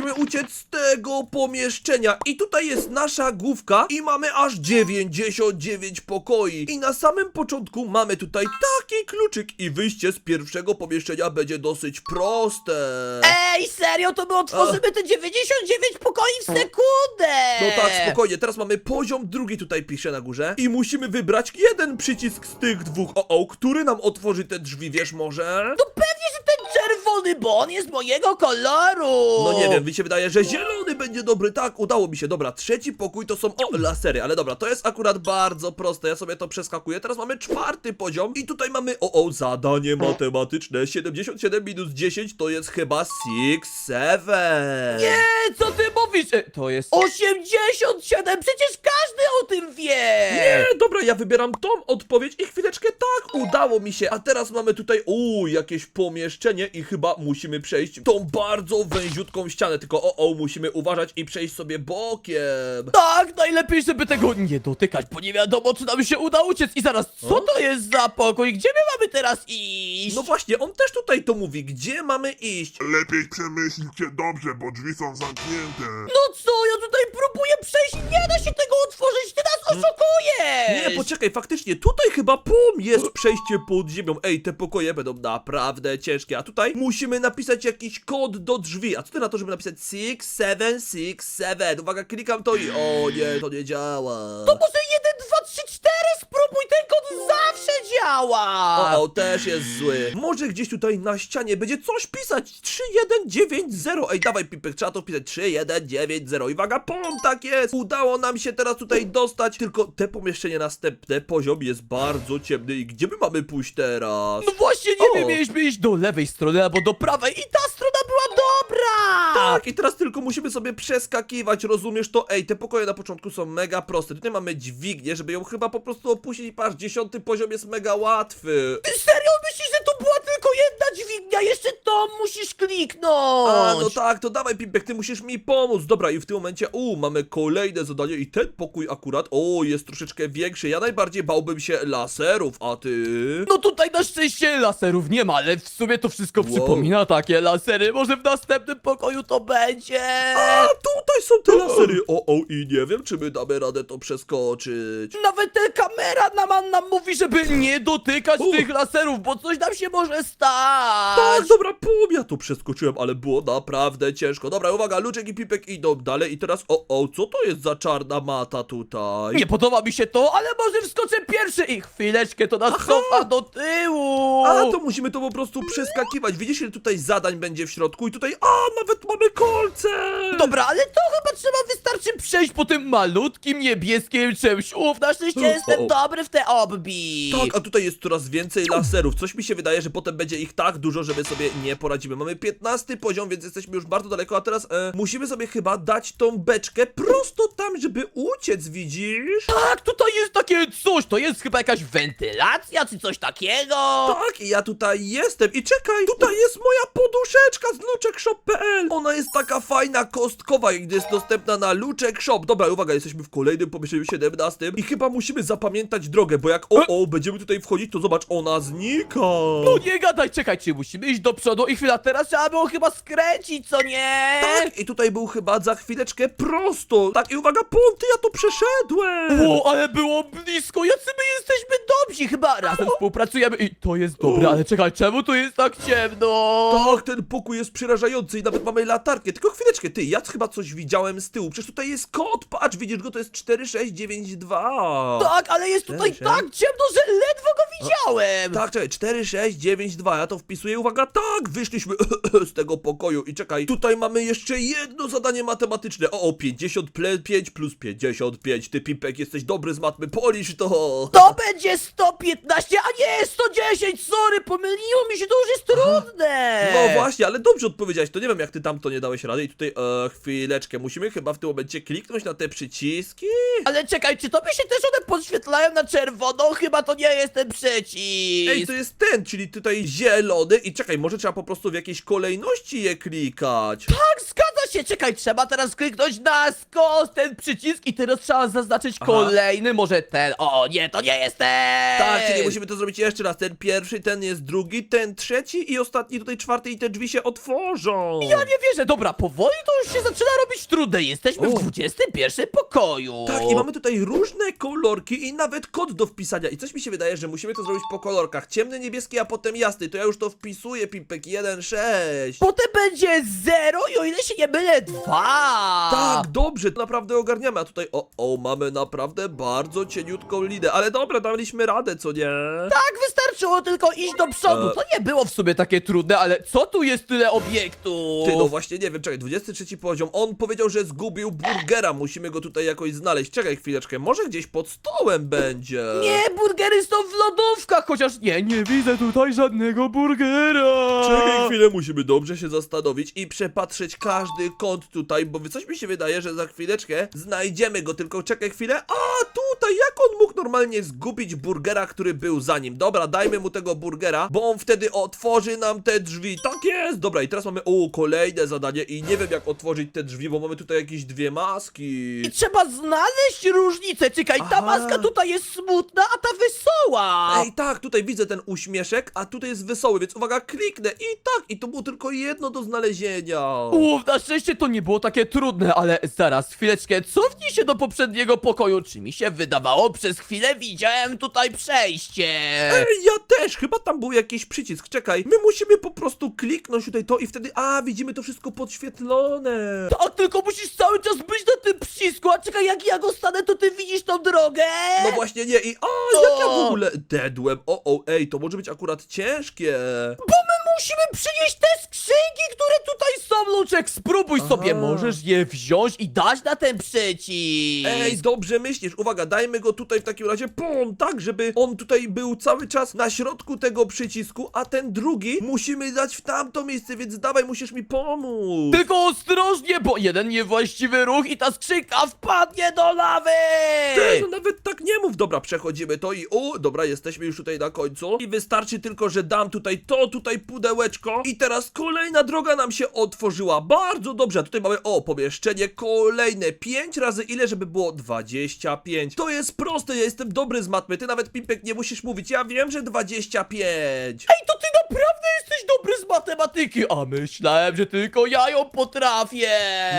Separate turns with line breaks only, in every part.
musimy uciec z tego pomieszczenia. I tutaj jest nasza główka i mamy aż 99 pokoi. I na samym początku mamy tutaj taki kluczyk i wyjście z pierwszego pomieszczenia będzie dosyć proste.
Ej, serio, to my otworzymy te 99 pokoi w sekundę!
No tak, spokojnie, teraz mamy poziom drugi tutaj pisze na górze i musimy wybrać jeden przycisk z tych dwóch, o, o, który nam otworzy te drzwi, wiesz może?
No pewnie, że ten czerwony, bo on jest mojego koloru!
No nie wiem, mi się wydaje, że zielony będzie dobry, tak, udało mi się, dobra, trzeci pokój to są, o, lasery, ale dobra, to jest akurat bardzo proste, ja sobie to przeskakuję, teraz mamy czwarty poziom i tutaj mamy, o, o, zadanie matematyczne, 77 minus 10 to jest chyba 6, 7.
Nie, co ty mówisz? E, To jest 87, przecież każdy o tym wie!
Nie, dobra, ja wybieram tą odpowiedź i chwileczkę tak, udało mi się. A teraz mamy tutaj, uuu, jakieś pomieszczenie i chyba musimy przejść tą bardzo węziutką ścianę. Tylko o, o, musimy uważać i przejść sobie bokiem.
Tak, najlepiej, żeby tego nie dotykać, bo nie wiadomo, czy nam się uda uciec. I zaraz, co to jest za pokój? Gdzie my mamy teraz iść?
No właśnie, on też tutaj to mówi, gdzie mamy iść.
Lepiej przemyślcie dobrze, bo drzwi są zamknięte.
No co, ja tutaj próbuję przejść, nie da się tego otworzyć, ty nas oszukujesz!
Nie, poczekaj, faktycznie, tutaj chyba pum, jest przejście pod ziemią. Ej, te pokoje będą naprawdę ciężkie, a tutaj musimy napisać jakiś kod do drzwi. A co ty na to, żeby napisać 6767? Uwaga, klikam to i o nie, to nie działa.
To może 1, 2, 3, 4 spróbuj, ten kod zawsze działa!
O, o, też jest zły. Może gdzieś tutaj na ścianie będzie coś pisać. 3190. Ej, dawaj, Pipek, trzeba to wpisać. 3190. I uwaga, pom, tak jest. Udało nam się teraz tutaj dostać. Tylko te pomieszczenie następne, poziom jest bardzo ciemny. I gdzie my mamy pójść teraz?
No właśnie, nie
O.
wiem, mieliśmy iść do lewej strony albo do prawej i ta strona była dobra!
Tak, i teraz tylko musimy sobie przeskakiwać, rozumiesz to? Ej, te pokoje na początku są mega proste. Tutaj mamy dźwignię, żeby ją chyba po prostu opuścić. Patrz, dziesiąty poziom jest mega łatwy.
Ty serio myślisz, że to była tylko jedna dźwignia? Jeszcze to musisz kliknąć!
A, no tak, to dawaj, Pimpek, ty musisz mi pomóc. Dobra, i w tym momencie, u, mamy kolejne zadanie i ten pokój akurat, o, jest troszeczkę większy. Ja najbardziej bałbym się laserów, a ty?
No tutaj na szczęście laserów nie ma, ale w sumie to wszystko
Wow.
przypomina takie lasery. Może w następnym pokoju to będzie.
A, tutaj są te lasery. O, o, i nie wiem, czy my damy radę to przeskoczyć.
Nawet ta kamera nam, nam mówi, żeby nie dotykać
U.
tych laserów, bo coś nam się może stać.
Tak, dobra, pum, ja to przeskoczyłem, ale było naprawdę ciężko. Dobra, uwaga, Luczek i Pipek idą dalej i teraz, o, o, co to jest za czarna mata tutaj?
Nie podoba mi się to, ale może wskoczę pierwszy i chwileczkę to nas cofa do tyłu.
A, to musimy to po prostu przeskakiwać. Widzisz, ile tutaj zadań będzie w środku i tutaj, a, nawet mamy kolce!
Dobra, ale to chyba trzeba wystarczy przejść po tym malutkim niebieskim czymś. Uf, na szczęście
O,
jestem
o.
dobry w te obbi.
Tak, a tutaj jest coraz więcej laserów. Coś mi się wydaje, że potem będzie ich tak dużo, że my sobie nie poradzimy. Mamy 15 poziom, więc jesteśmy już bardzo daleko, a teraz e, musimy sobie chyba dać tą beczkę prosto tam, żeby uciec, widzisz?
Tak, tutaj jest takie coś, to jest chyba jakaś wentylacja czy coś takiego.
Tak, i ja tutaj jestem i czekaj, tutaj jest moja poduszeczka z luczekshop.pl Ona jest taka fajna, kostkowa i jest dostępna na Luczek Shop Dobra, uwaga, jesteśmy w kolejnym pomieszczeniu 17 i chyba musimy zapamiętać drogę, bo jak o, o, będziemy tutaj wchodzić, to zobacz, ona znika
No nie gadaj, czekaj, czy musimy iść do przodu i chwila, teraz trzeba było chyba skręcić, co nie?
Tak, i tutaj był chyba za chwileczkę prosto Tak, i uwaga, ponty, ja to przeszedłem
O, ale było blisko, jacy my jesteśmy dobrzy, chyba razem współpracujemy i to jest dobre, ale czekaj, czemu tu jest tak ciemno?
Tak, ten pokój jest przerażający i nawet mamy latarkę. Tylko chwileczkę, ty, ja chyba coś widziałem z tyłu. Przecież tutaj jest kod, patrz, widzisz go, to jest 4692.
Tak, ale jest tutaj tak ciemno, że ledwo go widziałem.
Tak, czekaj, 4692, ja to wpisuję, uwaga, tak, wyszliśmy z tego pokoju i czekaj, tutaj mamy jeszcze jedno zadanie matematyczne. O, o 55 plus 55, ty Pipek, jesteś dobry z matmy, policz to.
To będzie 115, a nie 110, sorry, pomyliło mi się, to już jest trudne.
No właśnie, ale dobrze odpowiedziałeś, to nie wiem jak ty tam to nie dałeś rady i tutaj, e, chwileczkę, musimy chyba w tym momencie kliknąć na te przyciski?
Ale czekaj, czy to mi się też one podświetlają na czerwono? Chyba to nie jest ten przycisk.
Ej, to jest ten, czyli tutaj zielony i czekaj, może trzeba po prostu w jakiejś kolejności je klikać.
Tak, zgadza się, czekaj, trzeba teraz kliknąć na skos ten przycisk i teraz trzeba zaznaczyć
Aha.
kolejny, może ten. O, nie, to nie jest ten!
Tak, czyli musimy to zrobić jeszcze raz. Ten pierwszy, ten jest drugi, ten trzeci i ostatni tutaj czwarty i te drzwi się otworzą.
Ja nie wierzę, dobra, powoli to już się zaczyna robić trudne. Jesteśmy
O.
w 21 pokoju.
Tak, i mamy tutaj różne kolorki i nawet kod do wpisania. I coś mi się wydaje, że musimy to zrobić po kolorkach. Ciemny, niebieski, a potem jasny. To ja już to wpisuję, Pimpek 1, 6.
Potem będzie 0 i o ile się nie mylę, 2.
Tak, dobrze, to naprawdę ogarniamy. A tutaj, o, o, mamy naprawdę bardzo cieniutką linę. Ale dobra, daliśmy radę, co nie?
Tak, wystarczyło tylko iść do przodu.
E.
To nie było w sumie takie trudne, ale co tu jest tyle obiektów?
Ty, no właśnie, nie wiem, czekaj, 23 poziom. On powiedział, że zgubił burgera. Musimy go tutaj jakoś znaleźć. Czekaj chwileczkę, może gdzieś pod stołem będzie.
Nie, burgery są w lodówkach, chociaż nie, nie widzę tutaj żadnego burgera.
Czekaj chwilę, musimy dobrze się zastanowić i przepatrzeć każdy kąt tutaj, bo coś mi się wydaje, że za chwileczkę znajdziemy go, tylko czekaj chwilę. A, tutaj, jak on mógł normalnie zgubić burgera, który był za nim? Dobra, dajmy mu tego burgera, bo on wtedy otworzy nam te drzwi. Tak jest! Dobra, i teraz mamy, o, kolejne zadanie i nie wiem jak otworzyć te drzwi, bo mamy tutaj jakieś dwie maski.
I trzeba znaleźć różnicę. Czekaj, ta
Aha.
maska tutaj jest smutna, a ta wesoła.
Ej, tak, tutaj widzę ten uśmieszek, a tutaj jest wesoły, więc uwaga, kliknę i tak, i to było tylko jedno do znalezienia.
Uff, na szczęście to nie było takie trudne, ale zaraz, chwileczkę, cofnij się do poprzedniego pokoju. Czy mi się wydawało? Przez chwilę widziałem tutaj przejście.
Ej, ja też, chyba tam był jakiś przycisk, czekaj, my musimy po prostu kliknąć tutaj to i wtedy, a, widzimy to wszystko podświetlone.
Tak, tylko musisz cały czas być na tym przycisku, a czekaj, jak ja go stanę, to ty widzisz tą drogę?
No właśnie nie i, a, jak ja w ogóle dedłem, o, o, ej, to może być akurat ciężkie.
Bo musimy przynieść te skrzynki, które tutaj są, Luczek. Spróbuj
Aha.
sobie, możesz je wziąć i dać na ten przycisk.
Ej, dobrze myślisz, uwaga, dajmy go tutaj w takim razie, pum, tak, żeby on tutaj był cały czas na środku tego przycisku, a ten drugi musimy dać w tamto miejsce, więc dawaj, musisz mi pomóc.
Tylko ostrożnie, bo jeden niewłaściwy ruch i ta skrzynka wpadnie do lawy!
Ty, no nawet tak nie mów. Dobra, przechodzimy to i u, dobra, jesteśmy już tutaj na końcu. I wystarczy tylko, że dam tutaj to, tutaj pudełeczko. I teraz kolejna droga nam się otworzyła. Bardzo dobrze. A tutaj mamy, o, pomieszczenie kolejne. 5 razy ile, żeby było 25. To jest proste, ja jestem dobry z matmy. Ty nawet, Pimpek, nie musisz mówić. Ja wiem, że 25.
Ej, to ty naprawdę jesteś dobry z matematyki, a myślałem, że tylko ja ją potrafię!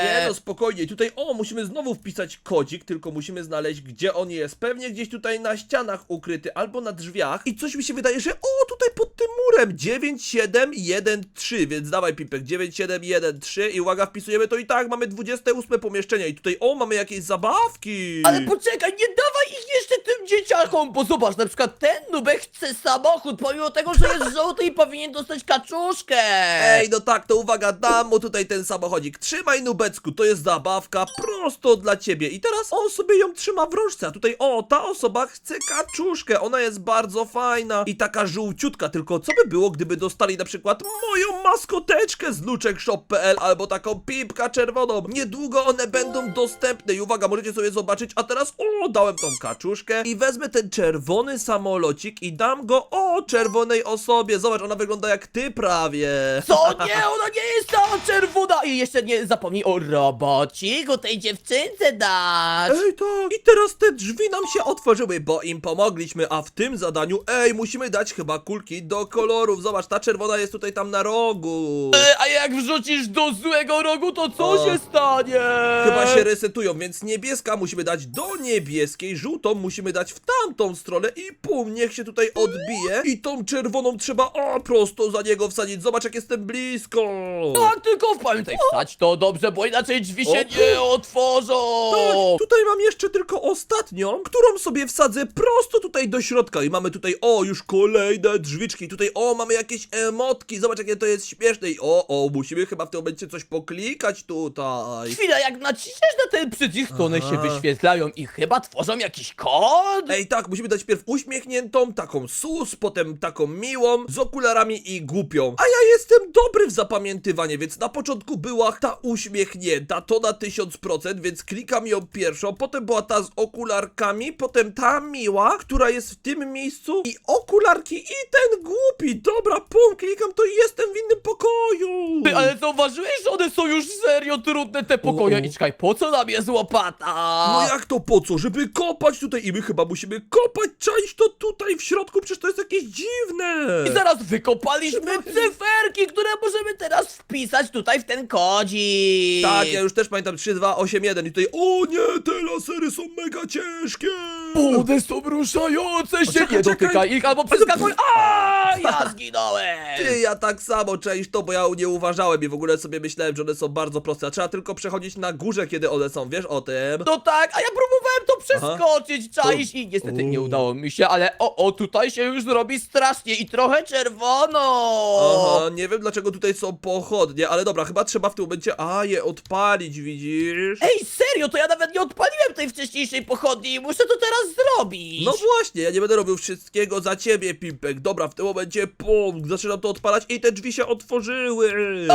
Nie no, spokojnie. Tutaj, o, musimy znowu wpisać kodzik, tylko musimy znaleźć, gdzie on jest. Pewnie gdzieś tutaj na ścianach ukryty, albo na drzwiach. I coś mi się wydaje, że o, tutaj pod tym murem 9713, więc dawaj Pipek, 9713 i uwaga, wpisujemy to i tak, mamy 28 pomieszczenie i tutaj, o, mamy jakieś zabawki.
Ale poczekaj, nie dawaj ich jeszcze tym dzieciakom, bo zobacz, na przykład ten nubek chce samochód, pomimo tego, że jest żółty i powinien dostać kaczuszkę!
Ej, no tak, to uwaga, dam mu tutaj ten samochodzik. Trzymaj, Nubecku, to jest zabawka prosto dla ciebie. I teraz on sobie ją trzyma w rączce, a tutaj, o, ta osoba chce kaczuszkę. Ona jest bardzo fajna i taka żółciutka. Tylko co by było, gdyby dostali na przykład moją maskoteczkę z luczekshop.pl albo taką pipka czerwoną. Niedługo one będą dostępne i uwaga, możecie sobie zobaczyć. A teraz, o, dałem tą kaczuszkę i wezmę ten czerwony samolocik i dam go, o, czerwonej osobie. Zobacz, ona wygląda jak ty prawie.
Co? Nie, ona nie jest cała czerwona! I jeszcze nie zapomnij o robociku tej dziewczynce dać!
Ej, tak. I teraz te drzwi nam się otworzyły, bo im pomogliśmy, a w tym zadaniu, ej, musimy dać chyba kulki do Zobacz, ta czerwona jest tutaj tam na rogu.
E, a jak wrzucisz do złego rogu, to co
O.
się stanie?
Chyba się resetują, więc niebieska musimy dać do niebieskiej, żółtą musimy dać w tamtą stronę i pum, niech się tutaj odbije. I tą czerwoną trzeba, o, prosto za niego wsadzić. Zobacz, jak jestem blisko.
Tak, tylko pamiętaj wstać to dobrze, bo inaczej drzwi się
O.
nie otworzą!
Tak, tutaj mam jeszcze tylko ostatnią, którą sobie wsadzę prosto tutaj do środka i mamy tutaj, o, już kolejne drzwiczki, tutaj, o, mamy jakieś emotki, zobacz jakie to jest śmieszne i o, o, musimy chyba w tym momencie coś poklikać tutaj.
Chwila, jak naciśniesz na ten przycisk, to one się
Aha.
wyświetlają i chyba tworzą jakiś kod?
Ej, tak, musimy dać pierw uśmiechniętą, taką sus, potem taką miłą, z okularami i głupią. A ja jestem dobry w zapamiętywanie, więc na początku była ta uśmiechnięta, to na 1000%, więc klikam ją pierwszą, potem była ta z okularkami, potem ta miła, która jest w tym miejscu i okularki i ten głupi. Dobra, pum, klikam, to jestem w innym pokoju.
Ale zauważyłeś, że one są już serio trudne te pokoje?
O.
I czekaj, po co nam jest łopata?
No jak to po co? Żeby kopać tutaj i my chyba musimy kopać, czaić to tutaj w środku, przecież to jest jakieś dziwne.
I zaraz wykopaliśmy cyferki, które możemy teraz wpisać tutaj w ten kodzik.
Tak, ja już też pamiętam 3, 2, 8, 1 i tutaj, o nie, te lasery są mega ciężkie.
One są ruszające się,
czekaj,
nie dotykaj
czekaj.
ich albo przeskakuj. A, ja zginąłem.
Ty, ja tak samo, czaisz to, bo ja nie uważałem i w ogóle sobie myślałem, że one są bardzo proste, a trzeba tylko przechodzić na górze, kiedy one są, wiesz o tym?
No tak, a ja próbowałem to przeskoczyć, czaisz i niestety nie udało mi się, ale o, o, tutaj się już robi strasznie i trochę czerwono.
Aha, nie wiem dlaczego tutaj są pochodnie, ale dobra, chyba trzeba w tym momencie, a, je odpalić, widzisz?
Ej, serio, to ja nawet nie odpaliłem tej wcześniejszej pochodni i muszę to teraz zrobić.
No właśnie, ja nie będę robił wszystkiego za ciebie, Pimpek. Dobra, w tym momencie, pum, zaczynam to odpalać i te drzwi się otworzyły.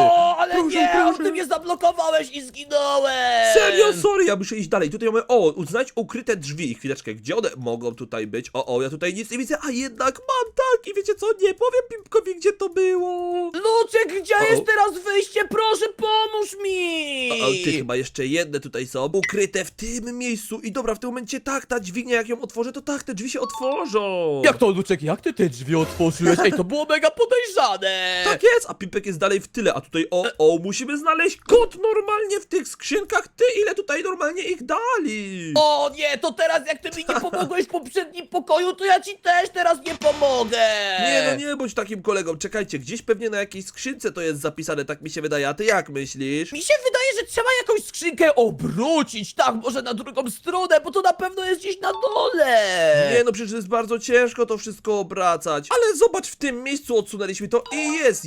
No, ale
Proszę,
nie,
proszę.
ty mnie zablokowałeś i zginąłem.
Serio, sorry, ja muszę iść dalej. Tutaj mamy, o, znajdź ukryte drzwi. Chwileczkę, gdzie one mogą tutaj być? O, o, ja tutaj nic nie widzę, a jednak mam tak i wiecie co, nie powiem Pimpkowi, gdzie to było.
Luczek, gdzie
O,
jest teraz wyjście? Proszę, pomóż mi.
A, a ty chyba jeszcze jedne tutaj są, ukryte w tym miejscu. I dobra, w tym momencie tak, ta dźwignia, jak ją otworzę, to tak, te drzwi się otworzą.
Jak to, Luczek, jak ty te drzwi otworzyłeś? Ej, to było mega podejrzane.
Tak jest, a Pimpek jest dalej w tyle, a tutaj o, o, musimy znaleźć kod normalnie w tych skrzynkach. Ty, ile tutaj normalnie ich dali?
O nie, to teraz jak ty mi nie pomogłeś w poprzednim pokoju, to ja ci też teraz nie pomogę.
Nie, no nie bądź takim kolegą, czekajcie, gdzieś pewnie na jakiejś skrzynce to jest zapisane, tak mi się wydaje, a ty jak myślisz?
Mi się wydaje, że trzeba jakąś skrzynkę obrócić, tak, może na drugą stronę, bo to na pewno jest gdzieś na dole.
Nie no, przecież jest bardzo ciężko to wszystko obracać. Ale zobacz, w tym miejscu odsunęliśmy to i jest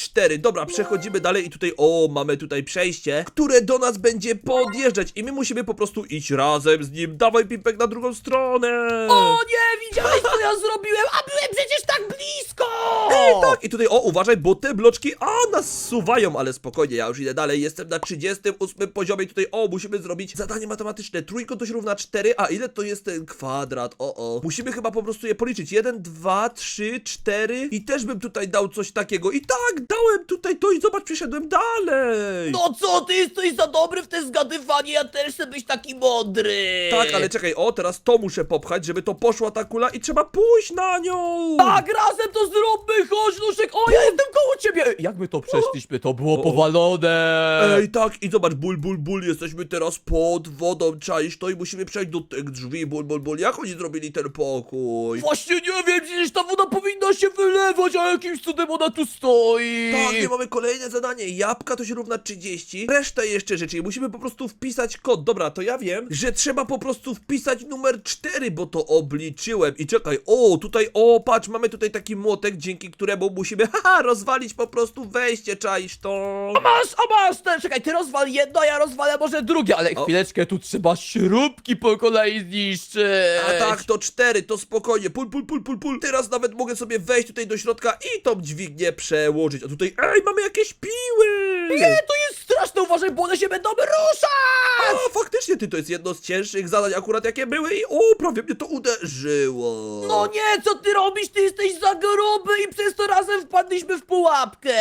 1854. Dobra, przechodzimy dalej i tutaj, o, mamy tutaj przejście, które do nas będzie podjeżdżać i my musimy po prostu iść razem z nim. Dawaj, Pimpek, na drugą stronę.
O nie, widziałeś co ja zrobiłem, a byłem przecież tak blisko.
Ej, tak, i tutaj, o, uważaj, bo te bloczki, a, nas suwają, ale spokojnie, ja już idę dalej, jestem na 38 poziomie i tutaj, o, musimy zrobić zadanie matematyczne, trójkąt to się równa 4, a ile to jest ten kwadrat, o, o, musimy chyba po prostu je policzyć, 1, 2, 3, 4 i też bym tutaj dał coś takiego i tak, dałem tutaj to i zobacz, przeszedłem dalej.
No co, ty jesteś za dobry w te zgadywanie, ja też chcę być taki mądry.
Tak, ale czekaj, o, teraz to muszę popchać, żeby to poszła ta kula i trzeba pójść na nią.
Tak, razem to zróbmy, chodź, Luszek, o, ja jestem koło ciebie. Jak my to przeszliśmy, to było
O,
powalone.
Ej, tak, i zobacz, ból, ból, ból, jesteśmy teraz pod wodą, czaisz to i musimy przejść do tych drzwi, ból, ból, ból. Jak oni zrobili ten pokój?
Właśnie nie wiem, przecież ta woda powinna się wylewać, a jakimś cudem ona tu stoi.
Tak, nie mamy kolejne zadanie. Jabłka to się równa 30. Reszta jeszcze rzeczy. I musimy po prostu wpisać kod. Dobra, to ja wiem, że trzeba po prostu wpisać numer 4, bo to obliczyłem. I czekaj, o, tutaj, o, patrz, mamy tutaj taki młotek, dzięki któremu musimy, haha, rozwalić po prostu wejście, czaisz to?
A masz, a masz, te, czekaj, ty rozwal jedno, ja rozwalę może drugie, ale
O.
chwileczkę, tu trzeba śrubki po kolei zniszczyć.
A tak, to cztery, to spokojnie. Pul, pul, pul, pul, pul. Teraz nawet mogę sobie wejść tutaj do środka i tą dźwignię przełożyć. Tutaj, ej, mamy jakieś piły!
Nie, to jest straszne, uważaj, bo one się będą ruszać!
A, faktycznie, ty, to jest jedno z cięższych zadań akurat jakie były i o, prawie mnie to uderzyło.
No nie, co ty robisz? Ty jesteś za gruby i przez to razem wpadliśmy w pułapkę!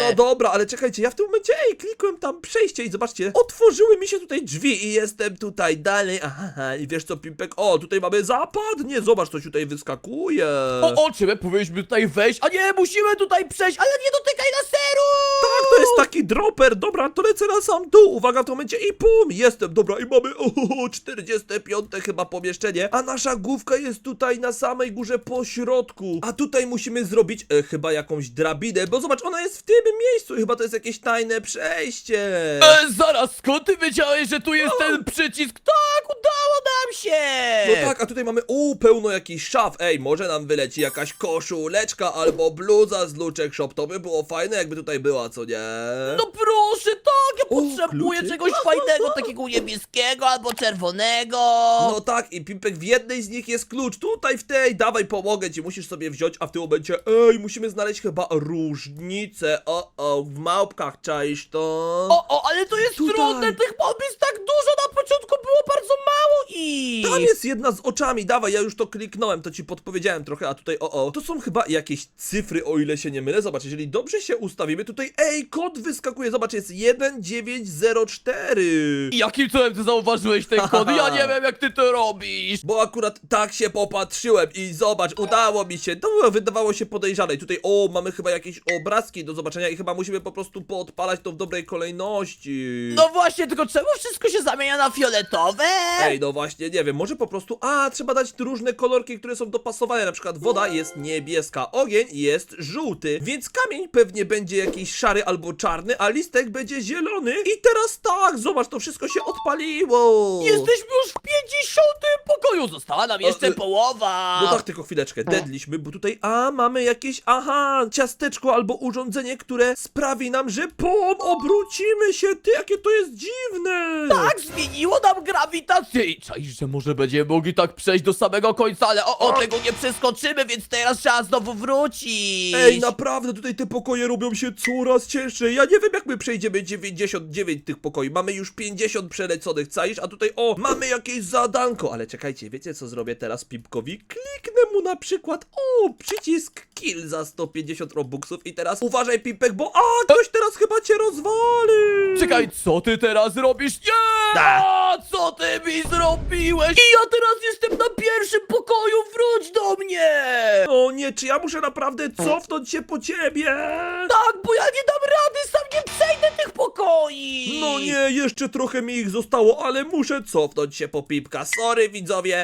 No dobra, ale czekajcie, ja w tym momencie, ej, klikłem tam przejście i zobaczcie, otworzyły mi się tutaj drzwi i jestem tutaj dalej, aha, i wiesz co, Pimpek, o, tutaj mamy zapadnie, zobacz, coś tutaj wyskakuje.
O, o, czy my powinniśmy tutaj wejść? A nie, musimy tutaj przejść, ale nie dotykaj laseru!
Tak, to jest taki dropper, dobra, to lecę na sam dół, uwaga, w tym momencie i pum, jestem, dobra, i mamy, o, 45 chyba pomieszczenie, a nasza główka jest tutaj na samej górze po środku, a tutaj musimy zrobić e, chyba jakąś drabinę, bo zobacz, ona jest w tym miejscu, chyba to jest jakieś tajne przejście.
E, zaraz, skąd ty wiedziałeś, że tu jest ten przycisk? Tak, udało nam się!
No tak, a tutaj mamy, u, pełno jakichś szaf, ej, może nam wyleci jakaś koszuleczka albo bluza z Luczek Shop, to by było fajne, jakby tutaj była, co nie?
No proszę, tak, ja potrzebuję
kluczyk.
czegoś fajnego, takiego niebieskiego albo czerwonego.
No tak, i Pimpek w jednej z nich jest klucz. Tutaj w tej, dawaj, pomogę ci, musisz sobie wziąć, a w tym momencie, ej, musimy znaleźć chyba różnicę. O, o, w małpkach czaisz to.
O, o, ale to jest
Tutaj.
trudne, tych mob jest tak dużo, na początku było bardzo mało ich.
Tam jest jedna z oczami, dawaj, ja już to kliknąłem, to ci podpowiedziałem trochę, a tutaj, o, o, to są chyba jakieś cyfry, o ile się nie mylę, zobacz, jeżeli dobrze się ustawimy, tutaj, ej, kod wyskakuje, zobacz, jest 1904.
Jakim cudem ty zauważyłeś ten kod? Ja nie wiem, jak ty to robisz.
Bo akurat tak się popatrzyłem i zobacz, udało mi się, to wydawało się podejrzane, I tutaj, o, mamy chyba jakieś obrazki do zobaczenia i chyba musimy po prostu poodpalać to w dobrej kolejności.
No właśnie, tylko czemu wszystko się zamienia na fioletowe?
Ej, no właśnie, nie wiem, może po prostu, a, trzeba dać różne kolorki, które są dopasowane, na przykład woda jest niebieska, ogień jest żółty, więc kamień pewnie będzie jakiś szary albo czarny, a listek będzie zielony i teraz tak, zobacz, to wszystko się odpaliło!
Jesteśmy już w 50 została nam jeszcze
O, y,
połowa.
No tak, tylko chwileczkę, dedliśmy, bo tutaj, a, mamy jakieś, aha, ciasteczko albo urządzenie, które sprawi nam, że pom, obrócimy się, ty, jakie to jest dziwne!
Tak, zmieniło nam grawitację i czaisz, że może będziemy mogli tak przejść do samego końca, ale o, o, tego nie przeskoczymy, więc teraz trzeba znowu wrócić.
Ej, naprawdę tutaj te pokoje robią się coraz cięższe. Ja nie wiem, jak my przejdziemy 99 tych pokoi. Mamy już 50 przeleconych, caisz? A tutaj, o, mamy jakieś zadanko. Ale czekajcie, wiecie co zrobię teraz Pipkowi? Kliknę mu na przykład, o, przycisk kill za 150 robuxów. I teraz uważaj, Pipek, bo, a, ktoś teraz chyba cię rozwali.
Czekaj, co ty teraz robisz? Nie! A, co ty mi zrobiłeś? I ja teraz jestem na pierwszym pokoju, wróć do mnie!
O nie, czy ja muszę naprawdę cofnąć się po ciebie?
Tak, bo ja nie dam rady, sam nie przejdę tych pokoi!
No nie, jeszcze trochę mi ich zostało, ale muszę cofnąć się po Pipka. Sorry widzowie,